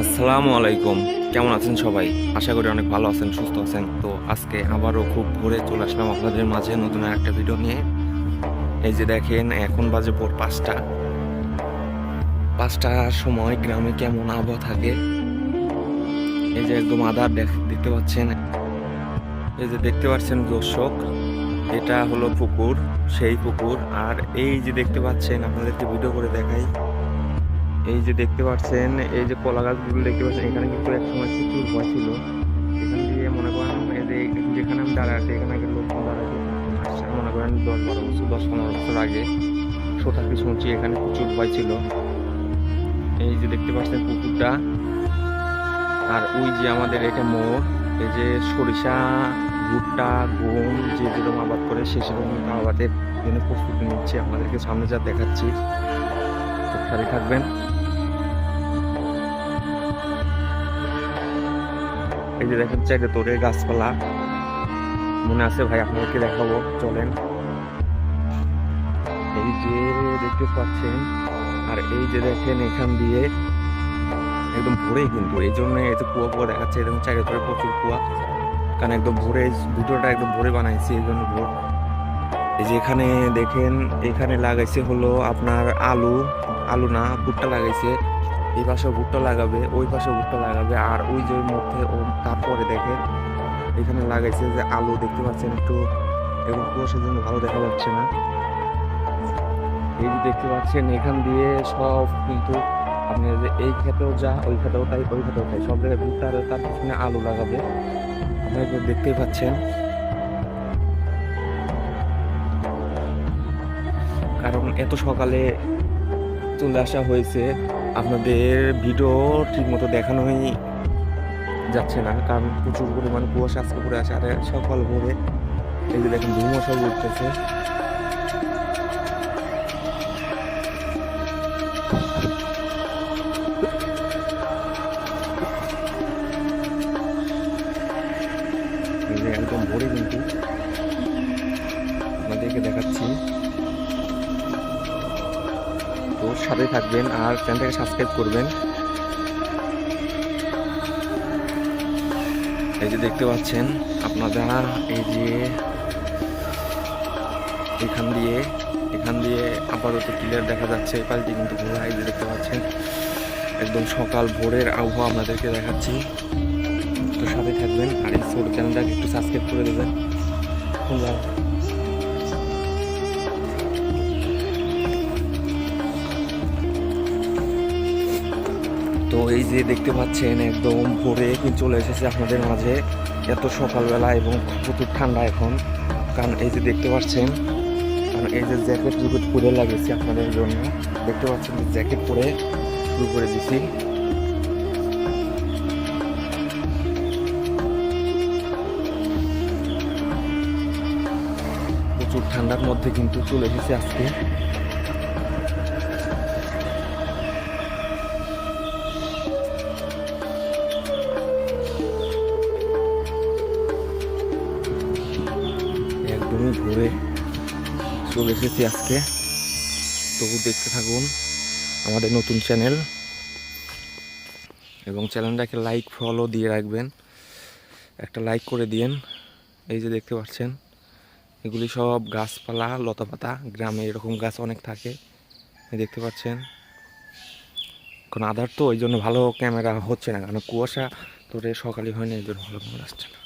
আসসালামু আলাইকুম। কেমন আছেন সবাই? আশা করি অনেক ভালো আছেন, সুস্থ আছেন। তো আজকে আবারও খুব ভোরে চলে আসলাম আপনাদের মাঝে নতুন একটা ভিডিও নিয়ে। এই যে দেখেন, এখন বাজে ভোর পাঁচটা। পাঁচটার সময় গ্রামে কেমন আবহাওয়া থাকে? এই যে একদম আধার দেখতে পাচ্ছেন? এই যে দেখতে পাচ্ছেন দর্শক, এটা হলো পুকুর, সেই পুকুর। আর এই যে দেখতে পাচ্ছেন, আপনাদেরকে ভিডিও করে দেখাই। এই যে দেখতে পাচ্ছেন, এই যে কলা গাছগুলো দেখতে পাচ্ছেন, এখানে কিন্তু এক সময় প্রচুর ভয় ছিল। এখান দিয়ে মনে করেন এই যে যেখানে আমি দাঁড়া আছি, এখানে আগে লোকজন দাঁড়াতে আসছে মনে করেন দশ বারো বছর, দশ পনেরো বছর আগে কিছু শুনছি এখানে প্রচুর ভয় ছিল। এই যে দেখতে পাচ্ছেন পুকুরটা। আর ওই যে আমাদের এটা মোড়, এই যে সরিষা, ভুট্টা, গম, যে যেরকম আবাদ করে, সে সেরকম আবাদের জন্য প্রস্তুতি নিচ্ছে। আমাদেরকে সামনে যা দেখাচ্ছি। সাথে থাকবেন। এই যে দেখেন চাইলে তোরে গাছপালা। মনে আছে ভাই, আপনাদেরকে দেখাবো। চলেন। এই যে দেখতে পাচ্ছেন, আর এই যে দেখেন এখান দিয়ে একদম ভোরে কিন্তু, এই জন্য এই যে কুয়া কুয়া দেখাচ্ছে, এরকম চাইলে তোরে প্রচুর কুয়া। কারণ একদম ভোরে ভিডিওটা একদম ভোরে বানাইছি, এই জন্য ভোর। এই যে এখানে দেখেন, এখানে লাগাইছে হলো আপনার আলু আলু না, ভুট্টা লাগাইছে। এই পাশে ভুট্টা লাগাবে, ওই পাশে ভুট্টা লাগাবে, আর ওই যে মধ্যে ও তারপরে দেখে, এখানে লাগাইছে যে আলু দেখতে পাচ্ছেন একটু, এবং কুয়াশার জন্য ভালো দেখা যাচ্ছে না। এই দেখতে পাচ্ছেন, এখান দিয়ে সব কিন্তু আপনি যে এই ক্ষেতেও যা, ওই ক্ষেতেও তাই, ওই ক্ষেতেও তাই, সব জায়গায় ভুট্টা আর তার পিছনে আলু লাগাবে। আপনারা তো দেখতেই পাচ্ছেন। কারণ এত সকালে চলে আসা হয়েছে। আপনাদের ভিডিও ঠিক মতো দেখানোই যাচ্ছে না, কারণ প্রচুর পরিমাণ কুয়াশা আজকে করে আসে আর সকাল ভোরে এই যে দেখেন ধুমো সব উঠতেছে একদম ভোরে কিন্তু আপনাদেরকে দেখাচ্ছি। তো সাথে থাকবেন আর চ্যানেলটাকে সাবস্ক্রাইব করবেন। এই যে দেখতে পাচ্ছেন, আপনারা এই যে এখান দিয়ে এখান দিয়ে আপাতত ক্লিয়ার দেখা যাচ্ছে পাল্টি কিন্তু ঘোরা, এই যে দেখতে পাচ্ছেন, একদম সকাল ভোরের আবহাওয়া আপনাদেরকে দেখাচ্ছি। তো সাথে থাকবেন আর এই ছোট চ্যানেলটাকে একটু সাবস্ক্রাইব করে দেবেন। তো এই যে দেখতে পাচ্ছেন, একদম ভোরে চলে এসেছে আপনাদের মাঝে। এত সকালবেলা এবং প্রচুর ঠান্ডা এখন। কারণ এই যে দেখতে পাচ্ছেন, কারণ এই যে জ্যাকেট জুকেট পরে লাগিয়েছি আপনাদের জন্য। দেখতে পাচ্ছেন যে জ্যাকেট পরে শুরু করে দিছি। প্রচুর ঠান্ডার মধ্যে কিন্তু চলে এসেছে আজকে। একদমই ভোরে চলে এসেছি আজকে। তবু দেখতে থাকুন আমাদের নতুন চ্যানেল। এবং চ্যানেলটাকে লাইক ফলো দিয়ে রাখবেন। একটা লাইক করে দিয়েন। এই যে দেখতে পাচ্ছেন, এগুলি সব গাছপালা, লতাপাতা, গ্রামে এরকম গাছ অনেক থাকে। দেখতে পাচ্ছেন, এখন আধার তো ওই জন্য ভালো ক্যামেরা হচ্ছে না, কারণ কুয়াশা তোরে সকালে হয় না এই জন্য ভালো ক্যামেরা আসছে না।